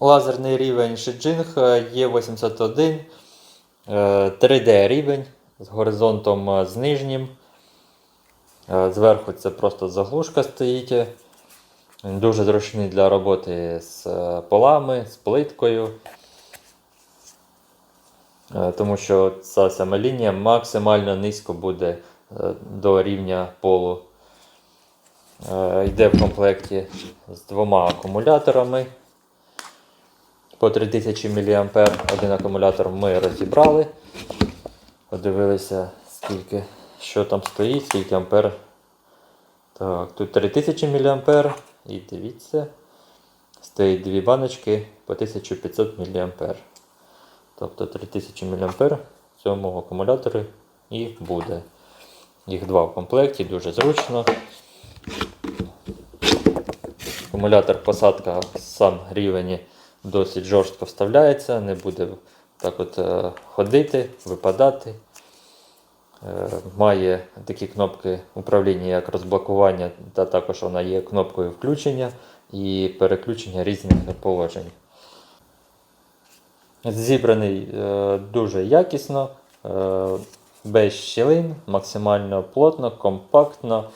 Лазерний рівень Shijing Е81, 3D рівень з горизонтом е, з нижнім. Е, Зверху це просто заглушка стоїть. Дуже зручний для роботи з е, полами, з плиткою. Е, Тому що ця сама лінія максимально низько буде е, до рівня полу. Е, Йде в комплекті з двома акумуляторами по 3000 мА. Один акумулятор ми розібрали. Подивилися, скільки, що там стоїть, скільки ампер. Так, тут 3000 мА. І дивіться, стоїть дві баночки по 1500 мА. Тобто 3000 мА в цьому акумуляторі і буде. Їх два в комплекті, дуже зручно. Акумулятор посадка сам рівень досить жорстко вставляється, не буде так от е, ходити, випадати. Е, Має такі кнопки управління, як розблокування, та також вона є кнопкою включення і переключення різних положень. Зібраний е, дуже якісно, без щілин, максимально плотно, компактно.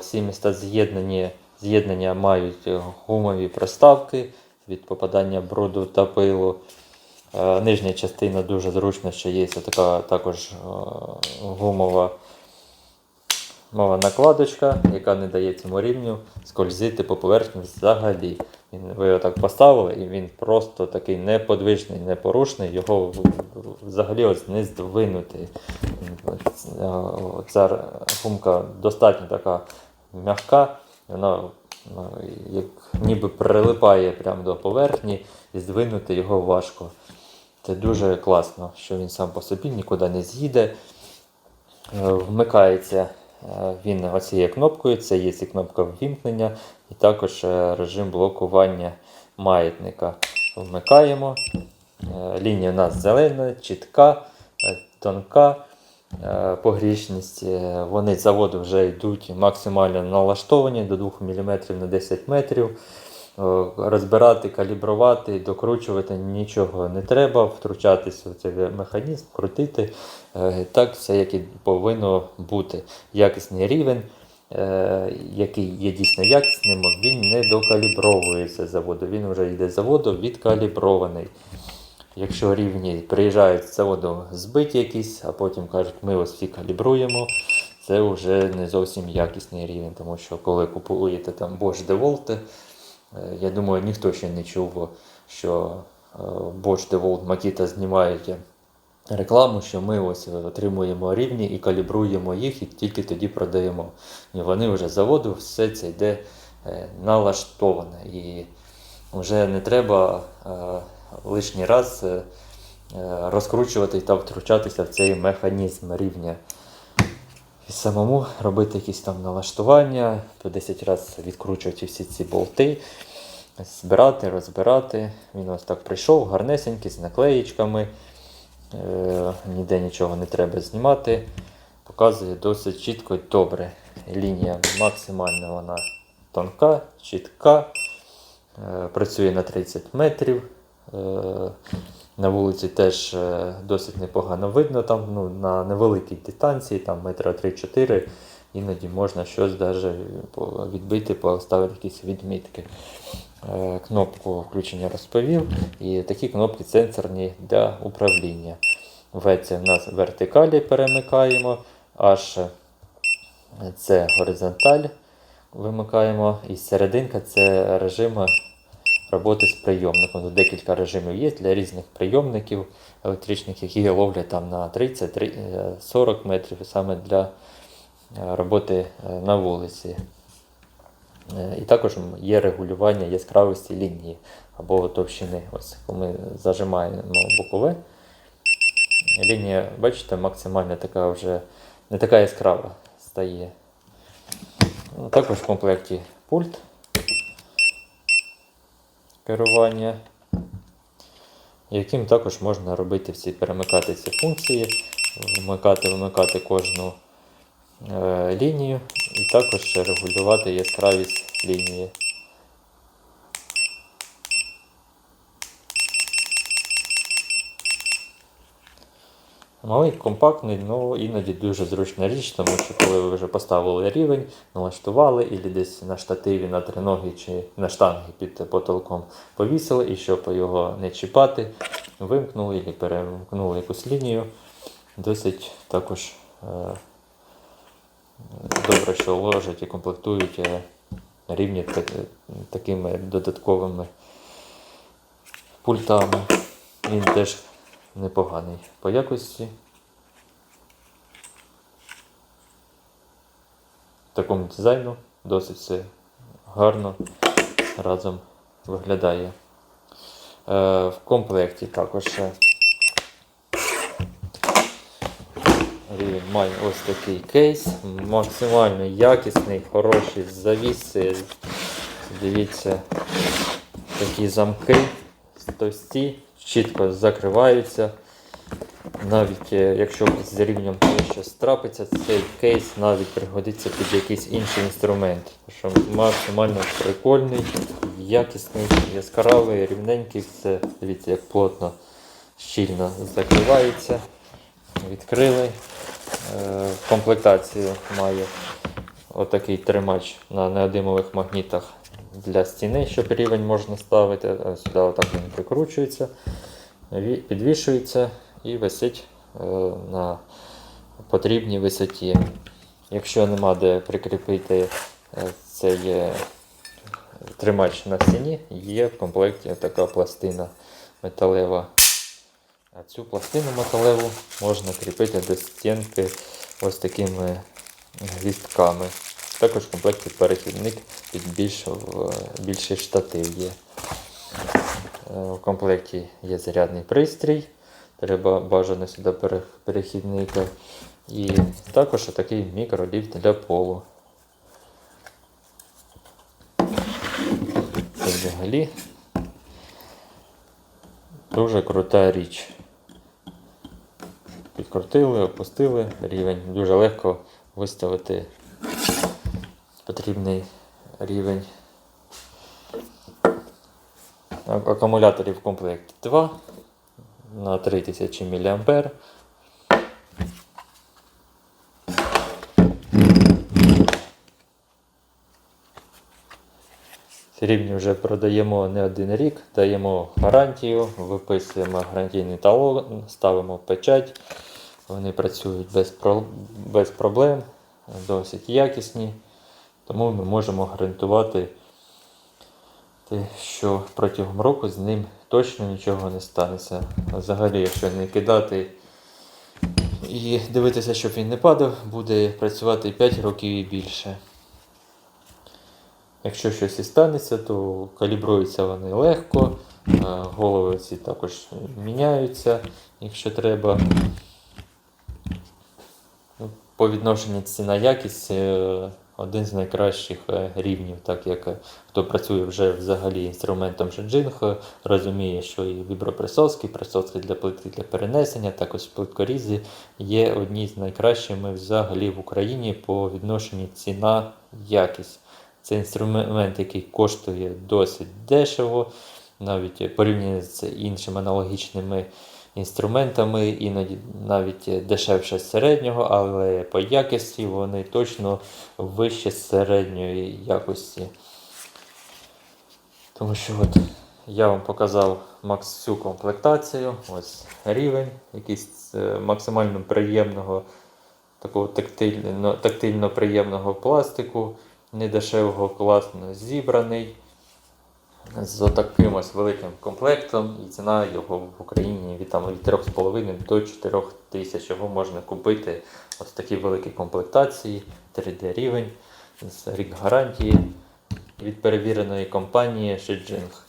Всі міста з'єднані, з'єднання мають гумові проставки від попадання бруду та пилу. Е, нижня частина дуже зручна, що є така також е, гумова мова накладочка, яка не дає цьому рівню скользити по поверхні взагалі. Ви його так поставили, і він просто такий неподвижний, непорушний, його взагалі ось не здвинути. Е, Ця гумка достатньо така м'яка, вона як ніби прилипає прямо до поверхні, і здвинути його важко. Це дуже класно, що він сам по собі нікуди не з'їде. Е, Вмикається е, він оцією кнопкою, це є кнопка ввімкнення, і також е, режим блокування маятника. Вмикаємо. Лінія у нас зелена, чітка, тонка. Е, Погрішність. Вони з заводу вже йдуть максимально налаштовані до 2 мм на 10 метрів. Е, Розбирати, калібрувати, докручувати нічого не треба, втручатися в цей механізм, крутити. Е, Так все, як і повинно бути. Якісний рівень, який є дійсно якісним, він не докалібровується заводу. Він вже йде заводу відкалібрований. Якщо рівні приїжджають з заводу збиті якісь, а потім кажуть, ми ось всі калібруємо, це вже не зовсім якісний рівень, тому що коли купуєте там Bosch DeWalt, е, я думаю, ніхто ще не чув, що е, Bosch DeWalt Makita знімають рекламу, що ми ось отримуємо рівні і калібруємо їх і тільки тоді продаємо. І вони вже з заводу все це йде е, налаштоване. І вже не треба лишній раз е, е, розкручувати та втручатися в цей механізм рівня. І самому робити якісь там налаштування, по 10 разів відкручувати всі ці болти, збирати, розбирати. Він ось так прийшов, гарнесенький, з наклеїчками. Е, ніде нічого не треба знімати. Показує досить чітко і добре. Лінія максимально вона тонка, чітка. Е, Працює на 30 метрів. Е, На вулиці теж е, досить непогано видно, там ну, на невеликій дистанції, там метра 3-4, іноді можна щось даже відбити, поставити якісь відмітки. Е, Кнопку включення розповів. І такі кнопки сенсорні для управління. В це в нас вертикалі перемикаємо, H це горизонталь вимикаємо. І серединка це режим роботи з прийомником. Тут декілька режимів є для різних прийомників електричних, які ловлять там на 30-40 метрів саме для е, роботи е, на вулиці. Е, І також є регулювання яскравості лінії або товщини. Ось ми зажимаємо бокове. Лінія, бачите, максимально така вже не така яскрава стає. Також в комплекті пульт керування, яким також можна робити всі перемикати ці функції, вмикати, вимикати кожну е, лінію і також регулювати яскравість лінії. Малий, компактний, ну іноді дуже зручна річ, тому що коли ви вже поставили рівень, налаштували, і десь на штативі на триногі чи на штанги під потолком повісили, і щоб його не чіпати, вимкнули і перемкнули якусь лінію. Досить також е, добре, що ложать і комплектують е, рівні так- такими додатковими пультами. Він теж непоганий по якості. Такому дизайну досить все гарно разом виглядає. Е, в комплекті також рівень має ось такий кейс, максимально якісний, хороший завіси. Дивіться, такі замки товсті, чітко закриваються. Навіть е, якщо з рівнем щось трапиться, цей кейс навіть пригодиться під якийсь інший інструмент. Що максимально прикольний, якісний, яскравий, рівненький, все дивіться, як плотно, щільно закривається. Відкрили. Е, Комплектацію має отакий тримач на неодимових магнітах для стіни, щоб рівень можна ставити. Сюди отак він прикручується, підвішується і висить е, на потрібній висоті. Якщо нема де прикріпити е, цей е, тримач на стіні, є в комплекті така пластина металева. А цю пластину металеву можна кріпити до стінки ось такими гвістками. Також в комплекті перехідник під більш, більший штатив є. Е, В комплекті є зарядний пристрій, треба бажано сюди перехідника. І також такий мікроліфт для полу. Це взагалі дуже крута річ. Підкрутили, опустили рівень. Дуже легко виставити потрібний рівень. Акумуляторів в комплекті 2 на 3000 мА. Рівні вже продаємо не один рік, даємо гарантію, виписуємо гарантійний талон, ставимо печать. Вони працюють без, без проблем, досить якісні. Тому ми можемо гарантувати, те, що протягом року з ним точно нічого не станеться. Взагалі, якщо не кидати і дивитися, щоб він не падав, буде працювати 5 років і більше. Якщо щось і станеться, то калібруються вони легко, голови ці також міняються, якщо треба. Ну, По відношенню ціна якість е, один з найкращих е, рівнів, так як е, хто працює вже взагалі інструментом е, розуміє, що і віброприсоски, присоски для плитки для перенесення, також плиткорізи є одні з найкращими взагалі в Україні по відношенню ціна якість. Це інструмент, який коштує досить дешево, навіть порівняно з іншими аналогічними інструментами, іноді навіть дешевше середнього, але по якості вони точно вище середньої якості. Тому що от я вам показав всю комплектацію, ось рівень, якийсь е, максимально приємного, такого тактильно, тактильно приємного пластику, недешевого, класно зібраний. З таким ось великим комплектом, і ціна його в Україні від, там, від 3,5 до 4 тисяч. Його можна купити ось в такій великій комплектації, 3D рівень, з рік гарантії від перевіреної компанії Shijing.